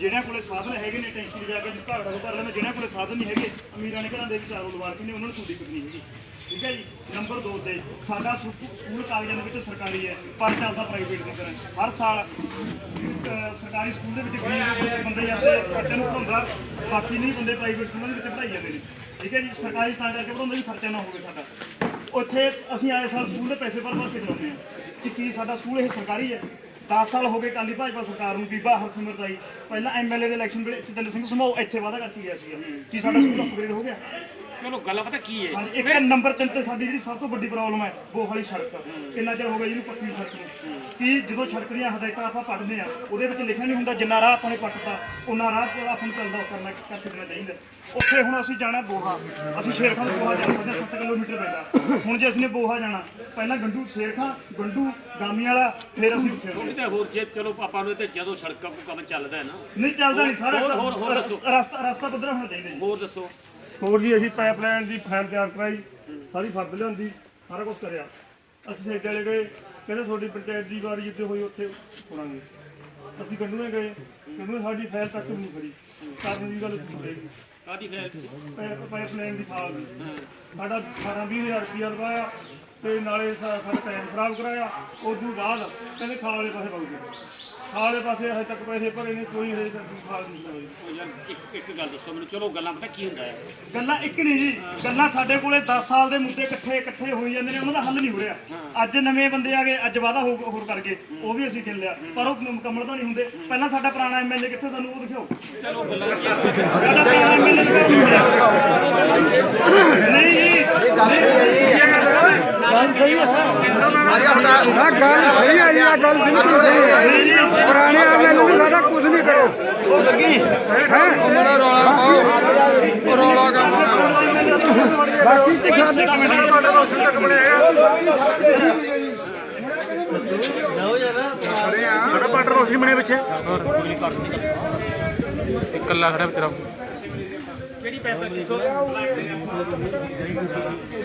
ਜਿਹੜਿਆਂ ਕੋਲੇ ਸਾਧਨ ਹੈਗੇ ਨੇ ਟੈਂਕੀ ਲਿਜਾ ਕੇ ਘਾੜਾ ਤੋਂ ਭਰ ਲੈਂਦੇ ਜਿਹਨਾਂ ਕੋਲੇ ਸਾਧਨ ਨਹੀਂ ਹੈਗੇ, ਅਮੀਰਾਂ ਨੇ ਘਰਾਂ ਦੇ ਵਿੱਚ ਆਰੋ ਲਵਾ ਕੇ ਨੇ ਉਹਨਾਂ ਨੂੰ ਕੋਈ ਦਿੱਕਤ ਨਹੀਂ ਹੈਗੀ। ਠੀਕ ਹੈ ਜੀ? ਨੰਬਰ 2 ਤੇ, ਸਾਡਾ ਸਕੂਲ ਕਾਲਜਾਂ ਦੇ ਵਿੱਚ ਸਰਕਾਰੀ ਹੈ, ਪਰ ਚੱਲਦਾ ਪ੍ਰਾਈਵੇਟ ਦੀ ਤਰ੍ਹਾਂ ਹਰ ਸਾਲ ਸਰਕਾਰੀ ਸਕੂਲ ਦੇ ਵਿੱਚ ਬੰਦੇ ਜਾਂਦੇ ਬੱਚਿਆਂ ਨੂੰ ਪੜਾਉਂਦਾ ਬਾਕੀ ਨਹੀਂ ਬੰਦੇ ਪ੍ਰਾਈਵੇਟ ਸਕੂਲਾਂ ਦੇ ਵਿੱਚ ਪੜਾਈ ਜਾਂਦੇ ਨੇ। ਠੀਕ ਹੈ ਜੀ? ਸਰਕਾਰੀ ਤਾਂ ਕਰਕੇ ਪੜਾਉਂਦੇ ਵੀ ਖਰਚਾ ਨਾ ਹੋਵੇ ਸਾਡਾ। ਉੱਥੇ ਅਸੀਂ ਆਏ ਸਾਲ ਸਕੂਲ ਦੇ ਪੈਸੇ ਭਰ ਭਰ ਕੇ ਚਲਾਉਂਦੇ ਹਾਂ ਕਿ ਕੀ ਸਾਡਾ ਸਕੂਲ ਇਹ ਸਰਕਾਰੀ ਹੈ। 10 ਸਾਲ ਹੋ ਗਏ ਕਾਲੀ ਭਾਜਪਾ ਸਰਕਾਰ ਨੂੰ ਬੀਬਾ ਹਰਸਿਮਰਤ ਆਈ ਪਹਿਲਾਂ ਐਮਐਲਏ ਦੇ ਇਲੈਕਸ਼ਨ ਵੇਲੇ ਚੰਦਰ ਸਿੰਘ ਸਮੋ ਇੱਥੇ ਵਾਅਦਾ ਕਰਕੇ ਗਿਆ ਸੀ ਕੀ ਸਾਡਾ ਸਕੂਲ ਅਪਗ੍ਰੇਡ ਹੋ ਗਿਆ। ਚਲੋ ਗੱਲ ਪਤਾ ਕੀ ਹੈ? ਹਾਂਜੀ ਇੱਕ ਨੰਬਰ 3 ਤੇ ਸਾਡੀ ਜਿਹੜੀ ਸਭ ਤੋਂ ਵੱਡੀ ਪ੍ਰੋਬਲਮ ਹੈ ਉਹ ਵਾਲੀ ਸੜਕ। ਕਿੰਨਾ ਚਿਰ ਹੋ ਗਿਆ ਜਿਹਨੂੰ ਪੱਕੀ ਸੜਕ ਨੂੰ? ਕੀ ਜਦੋਂ ਸੜਕ ਦੀਆਂ ਹਦਾਇਤਾਂ ਆਪਾਂ ਪੜ੍ਹਦੇ ਆ ਉਹਦੇ ਵਿੱਚ ਲਿਖਿਆ ਨਹੀਂ ਹੁੰਦਾ ਜਿੰਨਾ ਰਾਹ ਆਪਾਂ ਨੇ ਪੱਟਤਾ ਉਹਨਾਂ ਰਾਹ ਤੇ ਆਪਾਂ ਨੂੰ ਚੱਲਦਾ ਕਰਨਾ ਕਰਕੇ ਦੇਣਾ ਚਾਹੀਦਾ। ਉੱਥੇ ਹੁਣ ਅਸੀਂ ਜਾਣਾ ਬੋਹਾ। ਅਸੀਂ ਸ਼ੇਰਖਾਨ ਤੋਂ ਬੋਹਾ ਜਾ ਸਕਦੇ ਹਾਂ 7 ਕਿਲੋਮੀਟਰ ਪੈਂਦਾ। ਹੁਣ ਜੇ ਅਸੀਂ ਨੇ ਬੋਹਾ ਜਾਣਾ ਪਹਿਲਾਂ ਗੰਡੂ ਸ਼ੇਰਖਾਨ ਗੰਡੂ ਗਾਮੀ ਵਾਲਾ ਫਿਰ ਅਸੀਂ ਉੱਥੇ ਥੋੜੀ ਤੇ ਹੋਰ ਜੇ ਚਲੋ ਆਪਾਂ ਨੂੰ ਤੇ ਜਦੋਂ ਸੜਕਾਂ ਕੋ ਕੰਮ ਚੱਲਦਾ ਹੈ ਨਾ। ਨਹੀਂ ਚੱਲਦਾ ਨਹੀਂ ਸਾਰਾ ਹੋਰ- ਹੋਰ-। ਰਸਤਾ ਰਸਤਾ ਪੱਧਰਾ ਹੋਣਾ ਚਾਹੀਦਾ ਹੋਰ ਦੱਸੋ। ਹੋਰ ਜੀ ਅਸੀਂ ਪਾਈਪਲਾਈਨ ਦੀ ਫਾਈਲ ਤਿਆਰ ਕਰਾਈ ਸਾਰੀ ਫਰਦ ਲਿਆਂਦੀ ਸਾਰਾ ਕੁਝ ਕਰਿਆ। ਅਸੀਂ ਸੇਠ ਵਾਲੇ ਗਏ ਕਹਿੰਦੇ ਤੁਹਾਡੀ ਪੰਚਾਇਤ ਦੀ ਵਾਰੀ ਜਿੱਥੇ ਹੋਈ ਉੱਥੇ ਸੁਣਾਂਗੇ ਅਸੀਂ ਗੰਡੂਏ ਗਏ ਗੰਡੂਏ ਸਾਡੀ ਫਾਈਲ ਤੱਕ ਨਹੀਂ ਖੜੀ ਕਾਰਨ ਦੀ ਗੱਲ ਸੁਣੇਗੀ ਕਾਦੀ ਖੈਰ ਪਾਈਪਲਾਈਨ ਦੀ ਫਾਈਲ। ਸਾਡਾ 18 20000 ਰੁਪਇਆ ਲਗਾਇਆ ਤੇ ਨਾਲੇ ਸਾਡਾ ਟਾਈਮ ਖਰਾਬ ਕਰਾਇਆ। ਉਸ ਤੋਂ ਬਾਅਦ ਕਹਿੰਦੇ ਖਾਲ ਪਾਸੇ ਪਾਉਂਗੇ ਖਾਲ ਵਾਲੇ ਪਾਸੇ ਹਜੇ ਤੱਕ ਪੈਸੇ ਭਰੇ ਨੇ ਕੋਈ ਹਜੇ ਤੱਕ ਖਾਲ ਨਹੀਂ ਹੋਈ ਉਹ ਯਾਰ ਇੱਕ ਇੱਕ ਗੱਲ ਦੱਸੋ ਮੈਨੂੰ ਚਲੋ ਗੱਲਾਂ ਪਤਾ ਕੀ ਹੁੰਦਾ ਹੈ ਗੱਲਾਂ ਇੱਕ ਨਹੀਂ ਜੀ ਗੱਲਾਂ ਸਾਡੇ ਕੋਲੇ 10 ਸਾਲ ਦੇ ਮੁੱਦੇ ਇਕੱਠੇ ਇਕੱਠੇ ਹੋਈ ਜਾਂਦੇ ਨੇ ਉਹਨਾਂ ਦਾ ਹੱਲ ਨਹੀਂ ਹੋ ਰਿਹਾ। ਅੱਜ ਨਵੇਂ ਬੰਦੇ ਆ ਗਏ ਅੱਜ ਵਾਦਾ ਹੋਰ ਕਰ ਗਏ ਉਹ ਵੀ ਅਸੀਂ ਗਿਣ ਲਿਆ ਪਰ ਉਹ ਮੁਕੰਮਲ ਤਾਂ ਨਹੀਂ ਹੁੰਦੇ। ਪਹਿਲਾਂ ਸਾਡਾ ਪੁਰਾਣਾ ਐਮਐਲਏ ਕਿੱਥੇ ਤੁਹਾਨੂੰ ਉਹ ਦਿਖਾਓ। ਚਲੋ ਗੱਲਾਂ ਨਹੀਂ ਆ ਗੱਲ ਸਹੀ ਹੈ ਜੀ ਆ ਗੱਲ ਬਿਲਕੁਲ ਸਹੀ ਹੈ ਪੁਰਾਣੇ ਐਮਐਲਏ ਨੇ ਸਾਡਾ ਕੁਝ ਨਹੀਂ ਉਹ ਲੱਗੀ ਹੈ? ਬਾਕੀ ਤੇ ਸਾਡੇ ਤੁਹਾਡੇ ਤੋਂ ਅਸੀਂ ਤੱਕ ਬਣਿਆ ਸਾਡਾ ਪਾਟਰ ਰੋਸੀ ਬਣੇ ਪਿੱਛੇ। ਇਕੱਲਾ ਖੜਾ ਤੇਰਾ ਕਿਹੜੀ ਪੈਪ ਹੈ